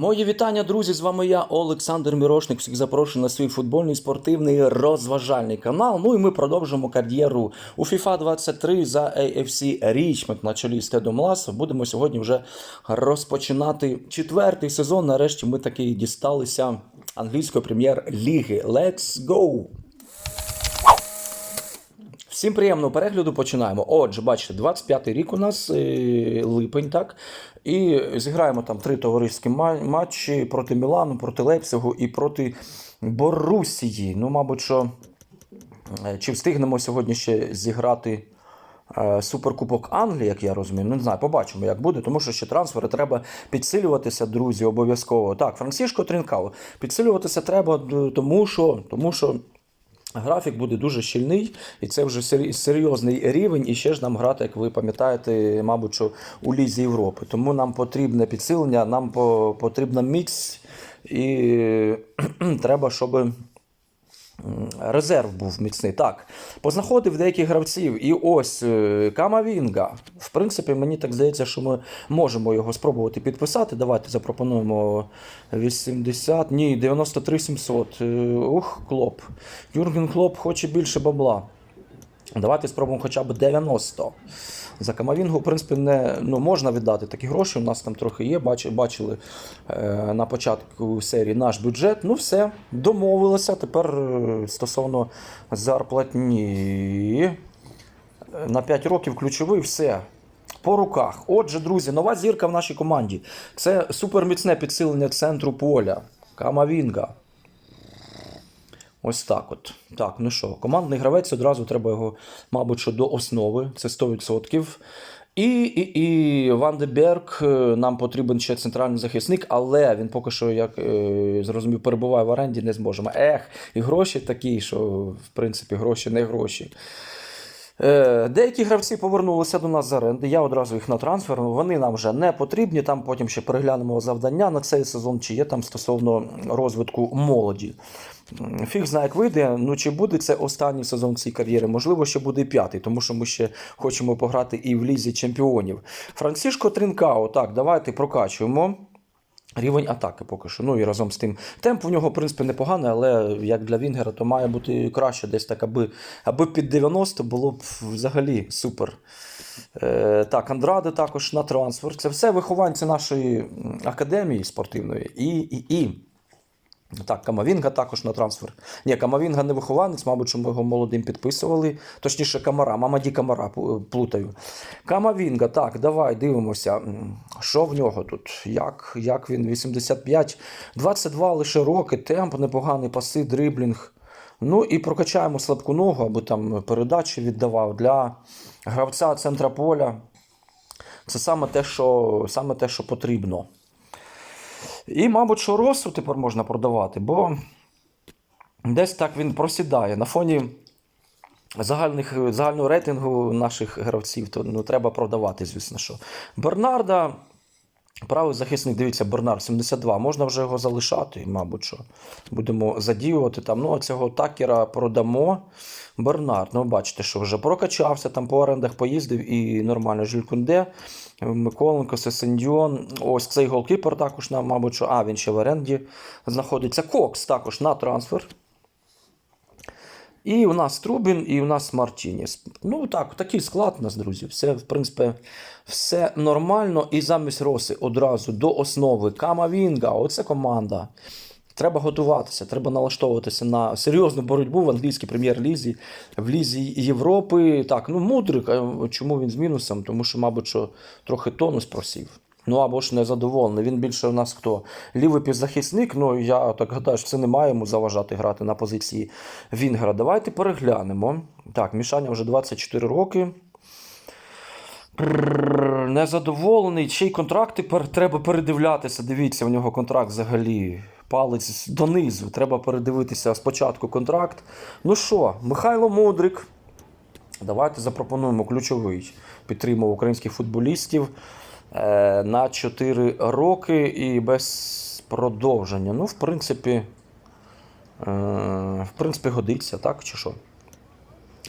Мої вітання, друзі! З вами я, Олександр Мірошник. Всіх запрошую на свій футбольний спортивний розважальний канал. Ну і ми продовжимо кар'єру у FIFA 23 за AFC Річмонд на чолі з Тедом Ласо. Будемо сьогодні вже розпочинати четвертий сезон. Нарешті ми таки дісталися англійської прем'єр-ліги. Let's go! Всім приємного перегляду починаємо. Отже, бачите, 25-й рік у нас е, липень, так? І зіграємо там три товариські матчі проти Мілану, проти Лейпцигу і проти Борусії. Ну, мабуть, що е, чи встигнемо сьогодні ще зіграти е, Суперкубок Англії, як я розумію. Ну, не знаю, побачимо, як буде, тому що ще трансфери треба підсилюватися, друзі, обов'язково. Так, Францішко Трінкало. Підсилюватися треба, тому що, тому що Графік буде дуже щільний, і це вже серйозний рівень. І ще ж нам грати, як ви пам'ятаєте, мабуть, що у Лізі Європи. Тому нам потрібне підсилення, нам по- потрібна міць, і треба, щоб м, резерв був міцний. Так, познаходив деяких гравців. І ось е, Камавінга. В принципі, мені так здається, що ми можемо його спробувати підписати. Давайте запропонуємо 80, ні, 93 700. Е, Ух, Клоп. Юрген Клоп хоче більше бабла. Давайте спробуємо хоча б 90. За Камавінгу, в принципі, не ну, можна віддати такі гроші. У нас там трохи є. Бачили, е, на початку серії наш бюджет. Ну, все, домовилися. Тепер е, стосовно зарплатні. Е, На 5 років ключовий, все. По руках. Отже, друзі, нова зірка в нашій команді. Це суперміцне підсилення центру поля. Камавінга. Ось так от. Так, ну що, командний гравець одразу треба його, мабуть, що до основи, це 100%. І, і, і Ван де Берг, е, нам потрібен ще центральний захисник, але він поки що, як е, зрозумів, перебуває в оренді, не зможемо. Ех, і гроші такі, що в принципі гроші не гроші. Е, Деякі гравці повернулися до нас з оренди. Я одразу їх на трансфер. Вони нам вже не потрібні. Там потім ще переглянемо завдання на цей сезон, чи є там стосовно розвитку молоді. Фіг знає, як вийде. Ну чи буде це останній сезон цієї кар'єри? Можливо, ще буде п'ятий, тому що ми ще хочемо пограти і в лізі чемпіонів. Францішко Тринкао, так, давайте прокачуємо. Рівень атаки поки що. Ну і разом з тим. Темп у нього, в принципі, непоганий, але як для Вінгера, то має бути краще десь так, аби, аби під 90 було б взагалі супер. Е, так, Андраде також на трансфер. Це все вихованці нашої академії спортивної. І, і, і. Так, Камавінга також на трансфер. Ні, Камавінга не вихованець, мабуть, ми його молодим підписували. Точніше, Камара, Мамаді Камара плутаю. Камавінга, так, давай дивимося. Що в нього тут? Як, як він? 85, 22 лише роки, темп непоганий, паси, дриблінг. Ну і прокачаємо слабку ногу, аби там передачі віддавав для гравця центра поля. Це саме те, що, саме те, що потрібно. І, мабуть, що росу тепер можна продавати, бо десь так він просідає. На фоні загальних, загального рейтингу наших гравців, то ну, треба продавати, звісно. що. Бернарда, правий захисник, дивіться, Бернард 72. Можна вже його залишати, мабуть, що будемо задіювати там. Ну, а цього такера продамо. Бернард, ну бачите, що вже прокачався, там по орендах поїздив і нормально Жилькунде, Миколенко, Сесендіон. Ось цей голкіпер також, нам, мабуть, що. А, він ще в оренді знаходиться. Кокс також на трансфер. І у нас Трубін, і у нас Мартініс. Ну так, такий склад у нас, друзі. Все, в принципі, все нормально. І замість Роси одразу до основи Камавінга. Оце команда. Треба готуватися, треба налаштовуватися на серйозну боротьбу в англійській прем'єр-лізі, в лізі Європи. Так, ну мудрик. Чому він з мінусом? Тому що, мабуть, що трохи тонус просів. Ну або ж незадоволений. Він більше у нас хто? Лівий півзахисник. Ну я так гадаю, що це не має йому заважати грати на позиції Вінгера. Давайте переглянемо. Так, Мішаня вже 24 роки. Незадоволений. Чий контракт тепер треба передивлятися. Дивіться, у нього контракт взагалі. Палець донизу. Треба передивитися спочатку контракт. Ну що, Михайло Мудрик. Давайте запропонуємо ключовий. Підтримав українських футболістів на 4 роки і без продовження. Ну, в принципі, е, в принципі, годиться, так чи що?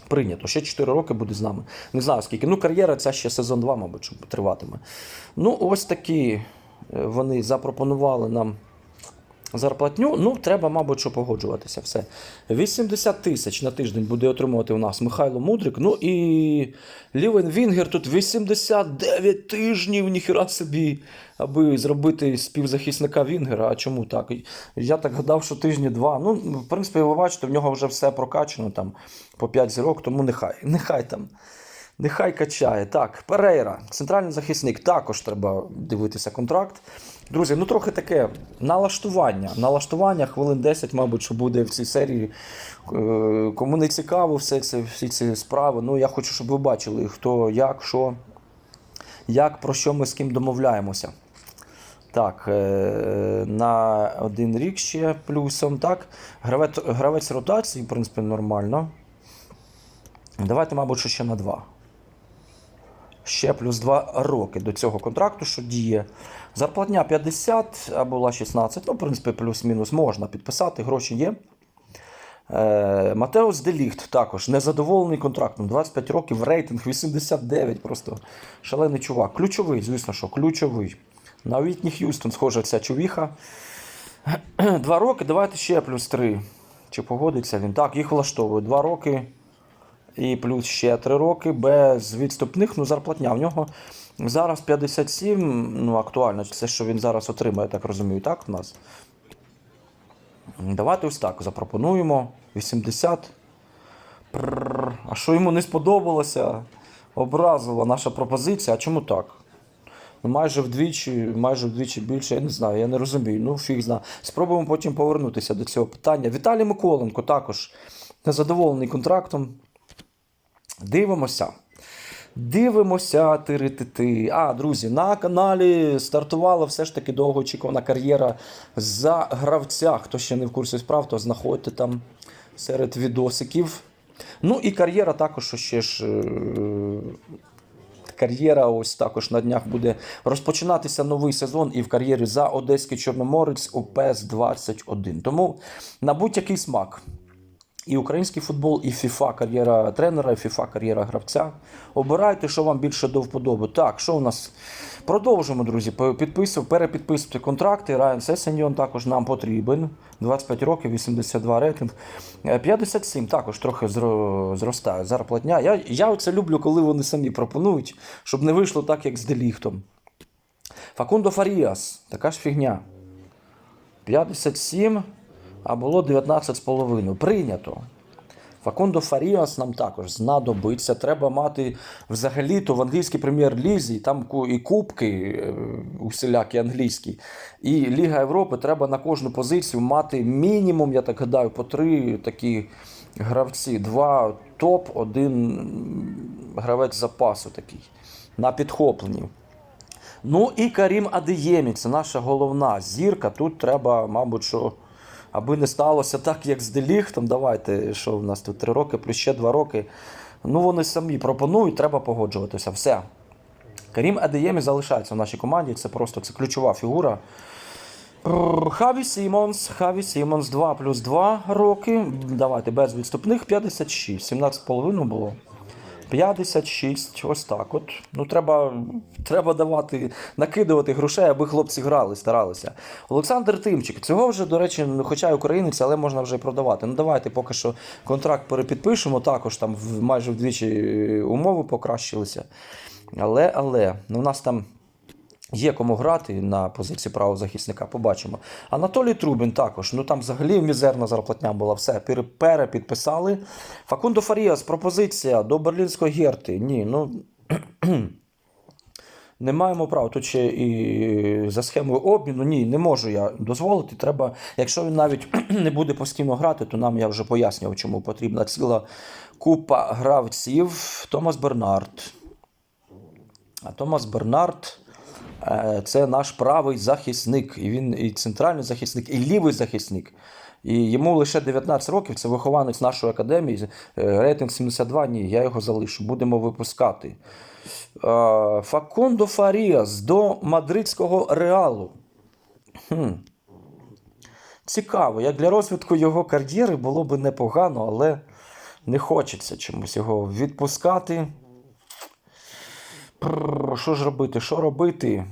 Прийнято. Ще 4 роки буде з нами. Не знаю скільки. Ну, кар'єра ця ще сезон 2, мабуть, триватиме. Ну, ось такі е, вони запропонували нам зарплатню. Ну, треба, мабуть, що погоджуватися. Все. 80 тисяч на тиждень буде отримувати у нас Михайло Мудрик. Ну і Лівен Вінгер тут 89 тижнів, ніхера собі, аби зробити співзахисника Вінгера. А чому так? Я так гадав, що тижні два. Ну, в принципі, ви бачите, в нього вже все прокачано там по 5 зірок, тому нехай, нехай там. Нехай качає. Так, Перейра, центральний захисник, також треба дивитися контракт. Друзі, ну трохи таке налаштування. Налаштування хвилин 10, мабуть, що буде в цій серії. Е, Кому не цікаво все це, всі ці справи. Ну, я хочу, щоб ви бачили, хто як, що, як, про що ми з ким домовляємося. Так, е, на один рік ще плюсом. Так, гравець, гравець ротації, в принципі, нормально. Давайте, мабуть, що ще на два. Ще плюс 2 роки до цього контракту, що діє. Зарплатня 50, а була 16. Ну, в принципі, плюс-мінус можна підписати, гроші є. Е, Матеус Деліхт також незадоволений контрактом. 25 років, рейтинг 89. Просто шалений чувак. Ключовий, звісно, що ключовий. На Вітні Х'юстон схожа ця чувіха. Два роки, давайте ще плюс 3. Чи погодиться він? Так, їх влаштовує. Два роки. І плюс ще 3 роки без відступних, ну зарплатня в нього зараз 57, ну актуально, це що він зараз отримає, так розумію, так у нас. Давайте ось так запропонуємо. 80. Прррр. А що йому не сподобалося? Образила наша пропозиція. А чому так? Ну, майже вдвічі, майже вдвічі більше, я не знаю, я не розумію. Ну, фіг знає. Спробуємо потім повернутися до цього питання. Віталій Миколенко також незадоволений контрактом. Дивимося. Дивимося тиритити. А, друзі, на каналі стартувала все ж таки довгоочікувана кар'єра за гравця. Хто ще не в курсі справ, то знаходьте там серед відосиків. Ну і кар'єра також ще ж. е, Кар'єра ось також на днях буде розпочинатися новий сезон і в кар'єрі за Одеський Чорноморець у ПЕС 21. Тому на будь-який смак. І український футбол, і FIFA кар'єра тренера, і FIFA кар'єра гравця. Обирайте, що вам більше до вподоби. Так, що у нас? Продовжуємо, друзі. Підписуємо, перепідписуйте контракти. Райан Сесеньон також нам потрібен. 25 років, 82 рейтинг. Е, 57 також трохи зростає зарплатня. Я, я це люблю, коли вони самі пропонують, щоб не вийшло так, як з Деліхтом. Факундо Фаріас, така ж фігня. 57, а було 19,5. Прийнято. Факундо Фаріас нам також знадобиться. Треба мати взагалі-то в англійській прем'єр-лізі, там і кубки е, усілякі англійські, і Ліга Європи треба на кожну позицію мати мінімум, я так гадаю, по три такі гравці. Два топ, один гравець запасу такий на підхопленні. Ну і Карім Адеємі, це наша головна зірка. Тут треба, мабуть, що аби не сталося так, як з Деліхтом. Давайте, що в нас тут 3 роки, плюс ще 2 роки. Ну, вони самі пропонують, треба погоджуватися. Все. Карім Адеємі залишається в нашій команді. Це просто це ключова фігура. Хаві Сімонс, Хаві Сімонс 2 плюс 2 роки. Давайте без відступних 56. 17,5 було. 56, ось так. От. Ну, треба, треба давати, накидувати грошей, аби хлопці грали, старалися. Олександр Тимчик. Цього вже, до речі, ну, хоча й українець, але можна вже продавати. Ну, давайте поки що контракт перепідпишемо. Також там майже вдвічі умови покращилися. Але, але, ну, у нас там. Є кому грати на позиції правого захисника, побачимо. Анатолій Трубін також. Ну там взагалі мізерна зарплатня була. Все, перепідписали. Факундо Фаріас, пропозиція до Берлінської герти. Ні, ну. Не маємо права. Тут ще і за схемою обміну. Ні, не можу я дозволити. Треба, якщо він навіть не буде постійно грати, то нам я вже пояснював, чому потрібна ціла купа гравців. Томас Бернард. А Томас Бернард це наш правий захисник. І він і центральний захисник, і лівий захисник. І йому лише 19 років, це вихованець нашої академії. е, Рейтинг 72. Ні, я його залишу. Будемо випускати. Е, Факондо Фаріас до мадридського реалу. Хм. Цікаво, як для розвитку його кар'єри було би непогано, але не хочеться чомусь його відпускати що ж робити, що робити?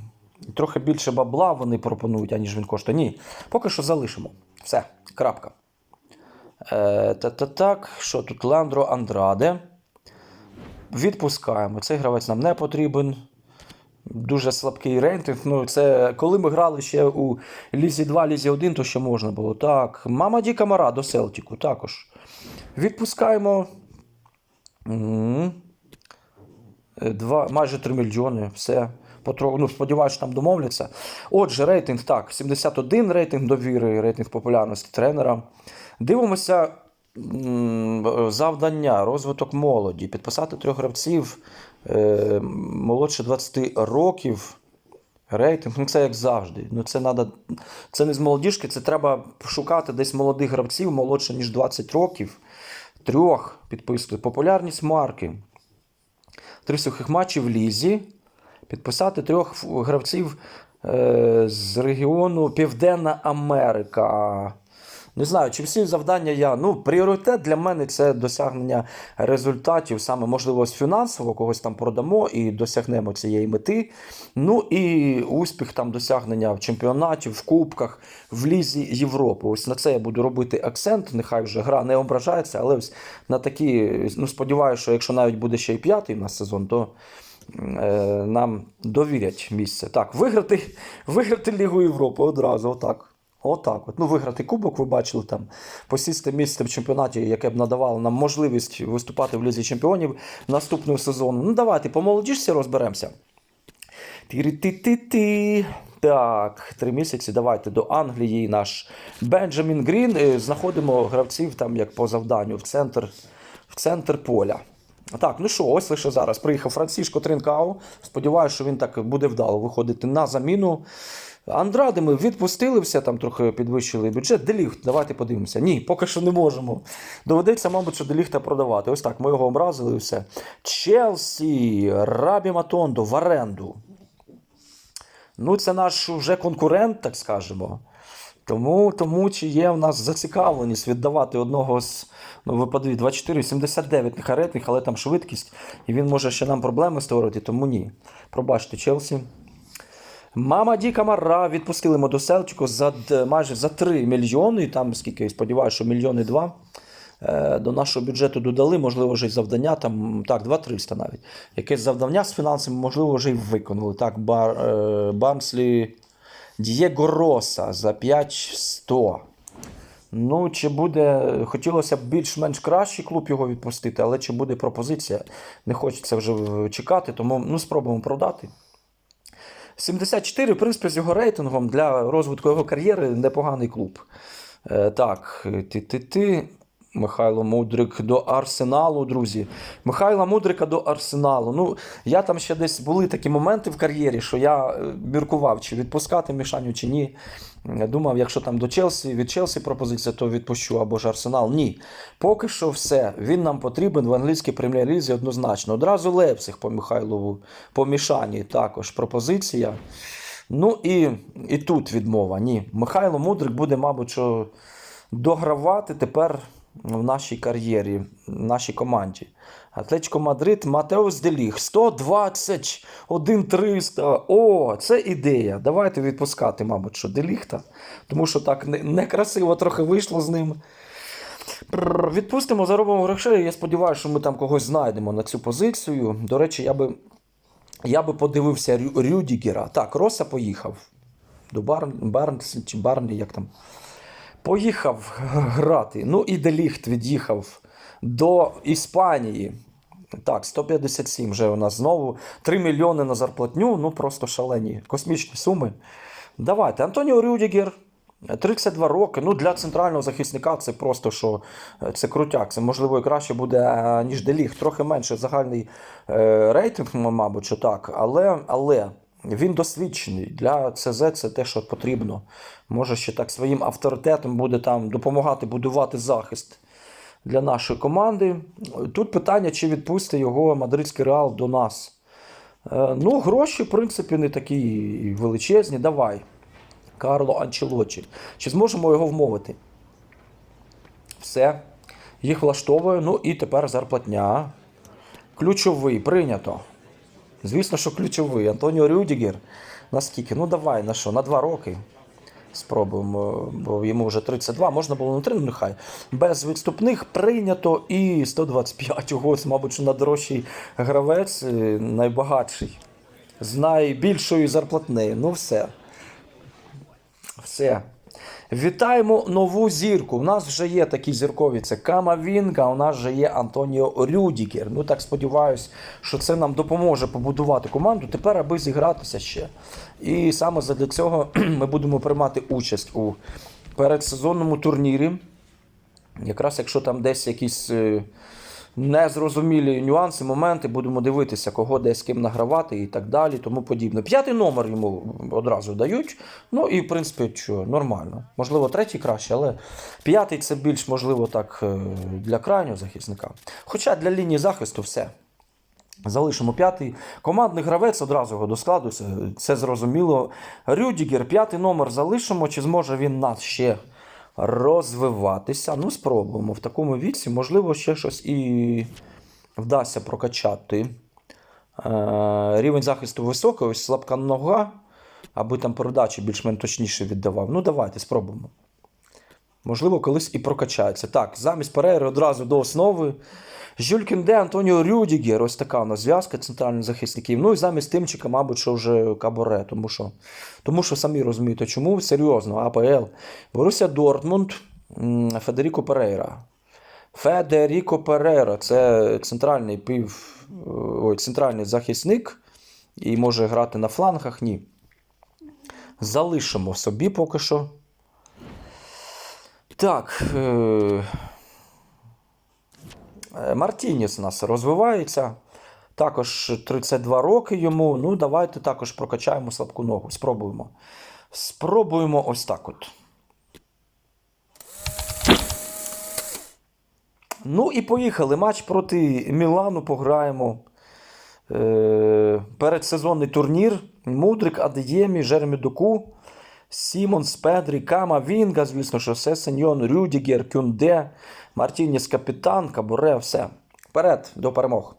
Трохи більше бабла вони пропонують, аніж він коштує. Ні. Поки що залишимо. Все, крапка. Е, та та Так, що тут? Ландро Андраде. Відпускаємо. Цей гравець нам не потрібен. Дуже слабкий рейтинг. Ну, це Коли ми грали ще у Лізі 2, Лізі 1, то ще можна було. Так, Мама Ді Камара до Селтіку також. Відпускаємо. М -м -м. Е, 2, майже 3 мільйони. Все. Потроху, ну, сподіваюся, що там домовляться. Отже, рейтинг так, 71 рейтинг довіри, рейтинг популярності тренера. Дивимося завдання, розвиток молоді, підписати трьох гравців е, молодше 20 років. Рейтинг, ну це як завжди. Ну Це надо, це не з молодіжки, це треба шукати десь молодих гравців молодше, ніж 20 років. Трьох підписувати. Популярність марки. Три сухих матчі в Лізі. Підписати трьох гравців е, з регіону Південна Америка. Не знаю, чи всі завдання я. Ну, пріоритет для мене це досягнення результатів, саме можливо, фінансово когось там продамо і досягнемо цієї мети. Ну і успіх там досягнення в чемпіонаті, в кубках, в Лізі Європи. Ось на це я буду робити акцент. Нехай вже гра не ображається, але ось на такі, ну сподіваюся, що якщо навіть буде ще й п'ятий у нас сезон, то е, нам довірять місце. Так, виграти, виграти Лігу Європи одразу, отак. Отак. От. Ну, виграти кубок, ви бачили там, посісти місце в чемпіонаті, яке б надавало нам можливість виступати в Лізі Чемпіонів наступного сезону. Ну, давайте по молодіжці розберемося. Тірі-ти-ти-ти. Так, три місяці. Давайте до Англії. Наш Бенджамін Грін. Е, Знаходимо гравців там як по завданню в центр, в центр поля. Так, ну що, ось лише зараз приїхав Францішко Тринкау. Сподіваюся, що він так буде вдало виходити на заміну. Андради ми відпустили все, там трохи підвищили бюджет. Деліхт, давайте подивимося. Ні, поки що не можемо. Доведеться, мабуть, що Деліхта продавати. Ось так, ми його образили і все. Челсі, Рабі Матондо в оренду. Ну, це наш вже конкурент, так скажемо. Тому, тому чи є в нас зацікавленість віддавати одного з ну, випадів 24, 79 нехай рейтинг, але там швидкість, і він може ще нам проблеми створити, тому ні. Пробачте, Челсі. Мама Ді Камара відпустили ми за майже за 3 мільйони. Там скільки сподіваюся, що мільйони два. е, До нашого бюджету додали, можливо, вже й завдання, там, так, 2-300 навіть. Якесь завдання з фінансами, можливо, вже й виконали. Так, Бар, е, Барнслі Дієго Роса за 5100. Ну, чи буде, хотілося б більш-менш кращий клуб його відпустити, але чи буде пропозиція, не хочеться вже чекати, тому ну, спробуємо продати. 74, в принципі, з його рейтингом для розвитку його кар'єри непоганий клуб. Е, так, ти-ти-ти. Михайло Мудрик до Арсеналу, друзі. Михайла Мудрика до Арсеналу. Ну, я там ще десь були такі моменти в кар'єрі, що я е, міркував, чи відпускати Мішаню, чи ні. Думав, якщо там до Челсі, від Челсі пропозиція, то відпущу або ж Арсенал. Ні. Поки що все. Він нам потрібен в англійській прем'єр-лізі однозначно. Одразу Лепсих по Михайлову, по Мішані також пропозиція. Ну і, і тут відмова. Ні. Михайло Мудрик буде, мабуть, що догравати тепер в нашій кар'єрі, в нашій команді. Атлетико Мадрид, Матеус Деліг, 121 300. О, це ідея. Давайте відпускати, мабуть, що Деліхта. Тому що так некрасиво трохи вийшло з ним. Відпустимо, заробимо грошей. Я сподіваюся, що ми там когось знайдемо на цю позицію. До речі, я би, я би подивився Рю, Рюдігера. Так, Роса поїхав. До Барн, Барнс чи Барнлі, як там. Поїхав грати. Ну і Деліхт від'їхав до Іспанії. Так, 157 вже у нас знову. 3 мільйони на зарплатню. Ну просто шалені. Космічні суми. Давайте. Антоніо Рюдігер. 32 роки. Ну, для центрального захисника це просто що це крутяк. Це можливо і краще буде, е, ніж Деліг. Трохи менше загальний е, рейтинг, мабуть, що так. Але, але він досвідчений. Для ЦЗ це те, що потрібно. Може, ще так своїм авторитетом буде там допомагати будувати захист для нашої команди. Тут питання, чи відпустить його мадридський реал до нас. Е, Ну, гроші, в принципі, не такі величезні. Давай. Карло Анчелочі. Чи зможемо його вмовити? Все. Їх влаштовує. Ну і тепер зарплатня. Ключовий прийнято. Звісно, що ключовий. Антоніо Рюдігер. Наскільки? Ну давай, на що? На два роки. Спробуємо, бо йому вже 32, можна було на 3, ну нехай. Без відступних прийнято і 125 Ого, мабуть, що найдорожчий гравець, е, найбагатший. З найбільшою зарплатнею. Ну все. Все. Вітаємо нову зірку. У нас вже є такі зіркові. Це Кама Вінга, у нас вже є Антоніо Рюдігер. Ну так сподіваюся, що це нам допоможе побудувати команду. Тепер, аби зігратися ще. І саме задля цього ми будемо приймати участь у передсезонному турнірі. Якраз якщо там десь якісь е, незрозумілі нюанси, моменти, будемо дивитися, кого десь з ким награвати і так далі, тому подібне. П'ятий номер йому одразу дають. Ну і в принципі, що, нормально. Можливо, третій краще, але п'ятий це більш можливо так е, для крайнього захисника. Хоча для лінії захисту все. Залишимо п'ятий. Командний гравець одразу його до складу, це, це зрозуміло. Рюдігер, п'ятий номер залишимо. Чи зможе він нас ще розвиватися? Ну, спробуємо. В такому віці, можливо, ще щось і вдасться прокачати. Е, рівень захисту високий, ось слабка нога, аби там передачі більш-менш точніше віддавав. Ну, давайте спробуємо. Можливо, колись і прокачається. Так, замість Перейри одразу до основи. Жюль Кюнде, Антоніо Рюдігер, ось така у нас зв'язка центральних захисників. Ну і замість Тимчика, мабуть, що вже Каборе, тому що, тому що самі розумієте, чому серйозно, АПЛ. Боруся Дортмунд, Федеріко Перейра. Федеріко Перейра це центральний пів, ой, центральний захисник і може грати на флангах. Ні. Залишимо собі поки що. Так. Е- Е, Мартініс у нас розвивається. Також 32 роки йому. Ну, давайте також прокачаємо слабку ногу. Спробуємо. Спробуємо ось так от. Ну і поїхали. Матч проти Мілану пограємо. Е, передсезонний турнір. Мудрик, Адеємі, Жеремі Доку, Сімонс, Педрі, Кама, Вінга, звісно, що все, Рюдігер, Кюнде, Мартініс, капітан, Кабуре, все. Вперед до перемог.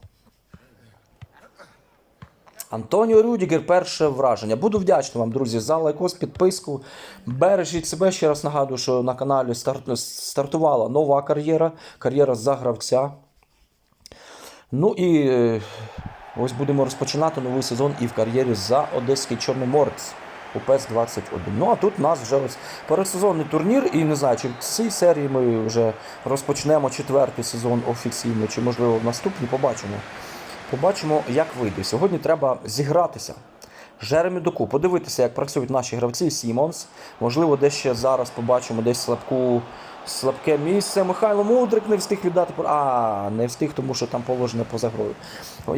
Антоніо Рюдігер, перше враження. Буду вдячний вам, друзі, за лайкос, підписку. Бережіть себе. Ще раз нагадую, що на каналі старт- стартувала нова кар'єра, кар'єра за гравця. Ну і е, ось будемо розпочинати новий сезон і в кар'єрі за Одеський Чорноморець у ПЕС 21. Ну а тут у нас вже ось пересезонний турнір, і не знаю, чи в цій серії ми вже розпочнемо четвертий сезон офіційно, чи можливо в наступній побачимо. Побачимо, як вийде. Сьогодні треба зігратися. Жеремі Доку, подивитися, як працюють наші гравці Сімонс. Можливо, десь ще зараз побачимо десь слабку, слабке місце. Михайло Мудрик не встиг віддати. А, не встиг, тому що там положення поза грою.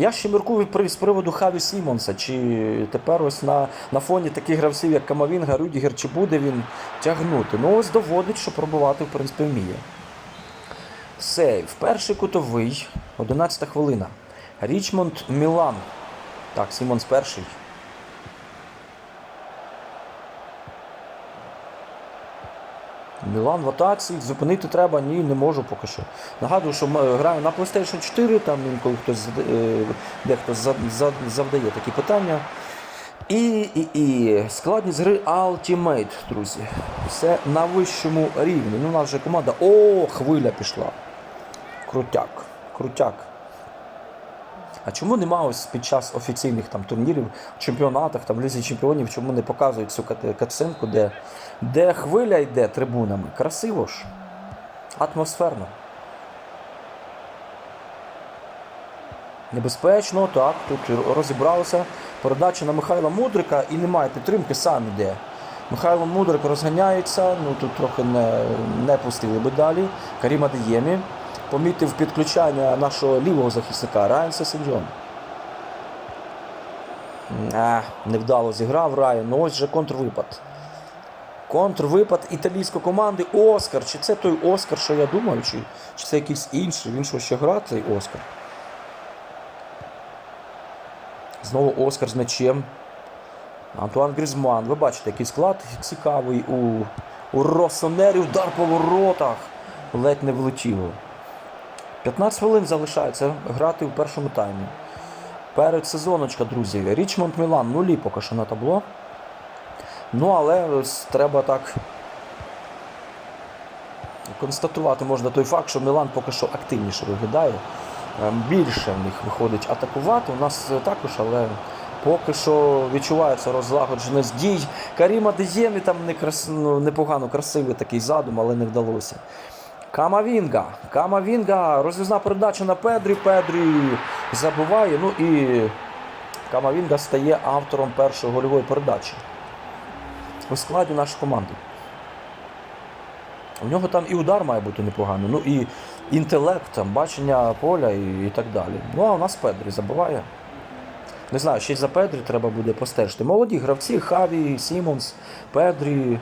Я ще міркую з приводу Хаві Сімонса. Чи тепер ось на, на фоні таких гравців, як Камавінга, Рюдігер, чи буде він тягнути? Ну, ось доводить, що пробувати, в принципі, вміє. Сейв. Перший кутовий. 11 хвилина. Річмонд Мілан. Так, Сімонс перший. Мілан в атаці, зупинити треба, ні, не можу поки що. Нагадую, що ми граю на PlayStation 4, там інколи хтось е, дехто за- за- завдає такі питання. І, і, і складність гри Ultimate, друзі. Все на вищому рівні. Ну, у нас вже команда. О, хвиля пішла. Крутяк. Крутяк. А чому нема ось під час офіційних там турнірів, чемпіонатах, там Лізі чемпіонів, чому не показують цю кат- катсценку, де, де хвиля йде трибунами? Красиво ж. Атмосферно. Небезпечно, так, тут розібралися. Передача на Михайла Мудрика і немає підтримки, сам іде. Михайло Мудрик розганяється, ну тут трохи не, не пустили би далі. Каріма Деємі помітив підключання нашого лівого захисника Райан Сесеньон. Невдало зіграв Райан. Ну ось же контрвипад. Контрвипад італійської команди Оскар. Чи це той Оскар, що я думав, чи, чи це якийсь інший? Він що ще грає, цей Оскар? Знову Оскар з м'ячем. Антуан Грізман. Ви бачите, який склад цікавий у, у Росонері. Удар по воротах. Ледь не влетіло. 15 хвилин залишається грати в першому таймі. Перед сезоночка, друзі. Річмонд Мілан нулі поки що на табло. Ну, але треба так констатувати можна той факт, що Мілан поки що активніше виглядає. Ем, Більше в них виходить атакувати. У нас е, також, але поки що відчувається розлагодженість дій. Каріма Деємі там ну, непогано красивий такий задум, але не вдалося. Камавінга. Камавінга. Розв'язна передача на Педрі. Педрі забуває. Ну і Камавінга стає автором першої гольової передачі у складі нашої команди. У нього там і удар має бути непоганий, ну і інтелект, там, бачення поля і, і так далі. Ну а у нас Педрі забуває. Не знаю, ще й за Педрі треба буде постежити. Молоді гравці, Хаві, Сімонс, Педрі.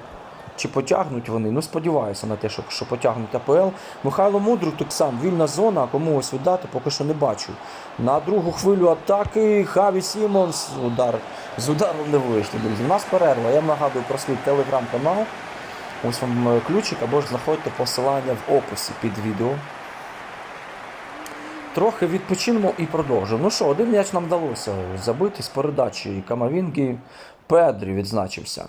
Чи потягнуть вони? Ну, сподіваюся на те, що, що потягнуть АПЛ. Михайло Мудрук так сам, вільна зона, кому ось віддати, поки що не бачу. На другу хвилю атаки Хаві Сімонс. Удар. З ударом не вийшли, друзі. У нас перерва. Я нагадую про свій телеграм-канал. Ось вам е, ключик, або ж знаходьте посилання в описі під відео. Трохи відпочинемо і продовжимо. Ну що, один м'яч нам вдалося забити з передачі Камавінги. Педрі відзначився.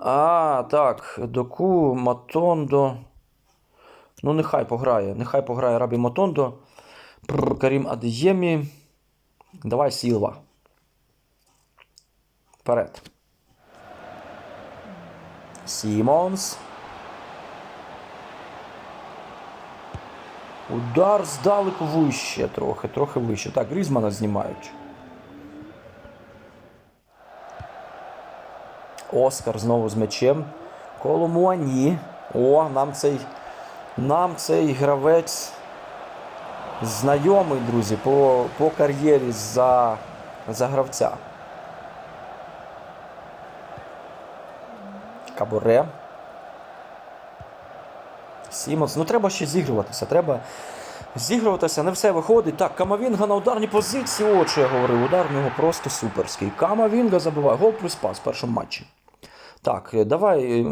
А, так, Доку, Матондо. Ну, нехай пограє. Нехай пограє Рабі Матондо. Карім Адеємі. Давай Сілва. Вперед. Сімонс. Удар здалеку вище трохи, трохи вище. Так, Грізмана знімають. Оскар знову з м'ячем. Коломуані. О, нам цей, нам цей гравець знайомий, друзі, по, по кар'єрі за, за гравця. Кабуре. Сімонс. Ну треба ще зігруватися. Треба зігруватися, не все виходить. Так, Камавінга на ударній позиції. От що я говорив, удар в нього просто суперський. Камавінга забиває. Гол плюс пас в першому матчі. Так, е, давай е,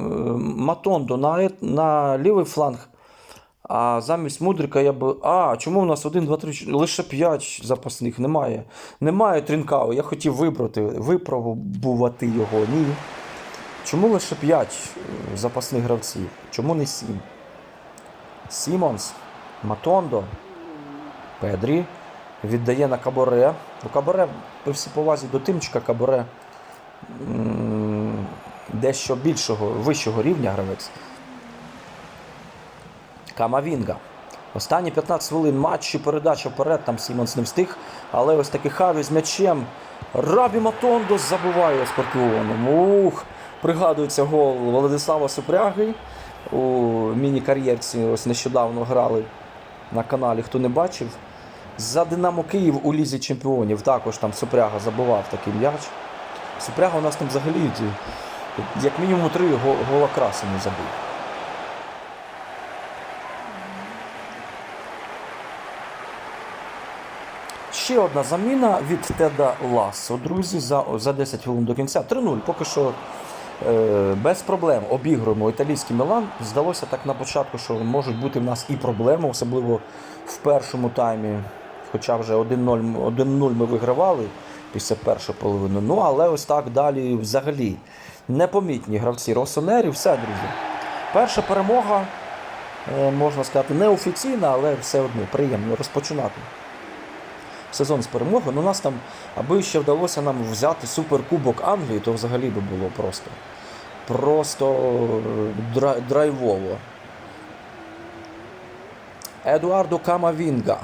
Матондо на, е- на лівий фланг. А замість Мудрика я би. А, чому у нас 1, 2, 3, 4, лише 5 запасних немає. Немає Трінкау. Я хотів вибрати, випробувати його. Ні. Чому лише 5 запасних гравців? Чому не 7? Сімонс, Матондо, Педрі віддає на Каборе. У Каборе, при всій повазі до Тимчика, Каборе дещо більшого, вищого рівня гравець. Камавінга. Останні 15 хвилин матчу, передача вперед, там Сімонс не встиг. Але ось такий Хаві з м'ячем. Рабі Матондо забиває Скорпіоном. Ух! Пригадується гол Владислава Супряги у міні-кар'єрці. Ось нещодавно грали на каналі, хто не бачив. За Динамо Київ у Лізі Чемпіонів також там Супряга забивав такий м'яч. Супряга у нас там взагалі як мінімум три го- гола краси не забив. Ще одна заміна від Теда Лассо, друзі, за, за 10 хвилин до кінця. 3-0. Поки що без проблем обігруємо італійський Мілан. Здалося так на початку, що можуть бути в нас і проблеми, особливо в першому таймі. Хоча вже 1-0 1-0 ми вигравали після першої половини. Ну, але ось так далі взагалі непомітні гравці Росонері. Все, друзі. Перша перемога, е, можна сказати, неофіційна, але все одно приємно розпочинати сезон з перемоги. Ну, нас там, аби ще вдалося нам взяти суперкубок Англії, то взагалі би було просто. Просто е, драйвово. Едуардо Камавінга.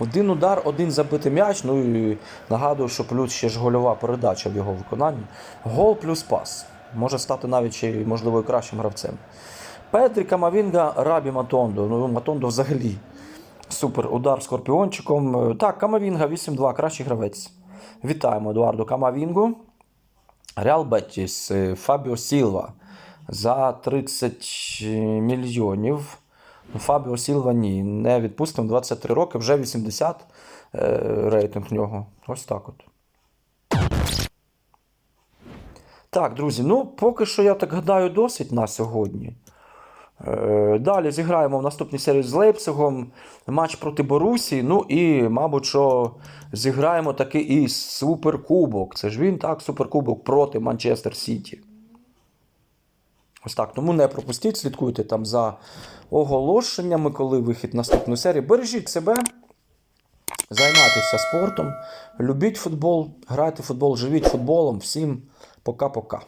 Один удар, один забитий м'яч. Ну і нагадую, що плюс ще ж гольова передача в його виконанні. Гол плюс пас. Може стати навіть ще, можливо, і кращим гравцем. Петрі Камавінга, Рабі Матондо. Ну, Матондо взагалі. Супер удар скорпіончиком. Е, Так, Камавінга 8-2, кращий гравець. Вітаємо Едуарду Камавінгу. Реал Беттіс, е, Фабіо Сілва за 30 мільйонів. Ну, Фабіо Сілва ні, не відпустимо 23 роки, вже 80 е, рейтинг нього. Ось так от. Так, друзі, ну поки що я так гадаю досить на сьогодні. Е, Далі зіграємо в наступній серії з Лейпцигом, матч проти Борусі. Ну і, мабуть, що зіграємо таки і суперкубок. Це ж він так, суперкубок проти Манчестер Сіті. Ось так. Тому не пропустіть, слідкуйте там за оголошеннями, коли вихід наступної серії. Бережіть себе, займайтеся спортом, любіть футбол, грайте в футбол, живіть футболом. Всім пока-пока.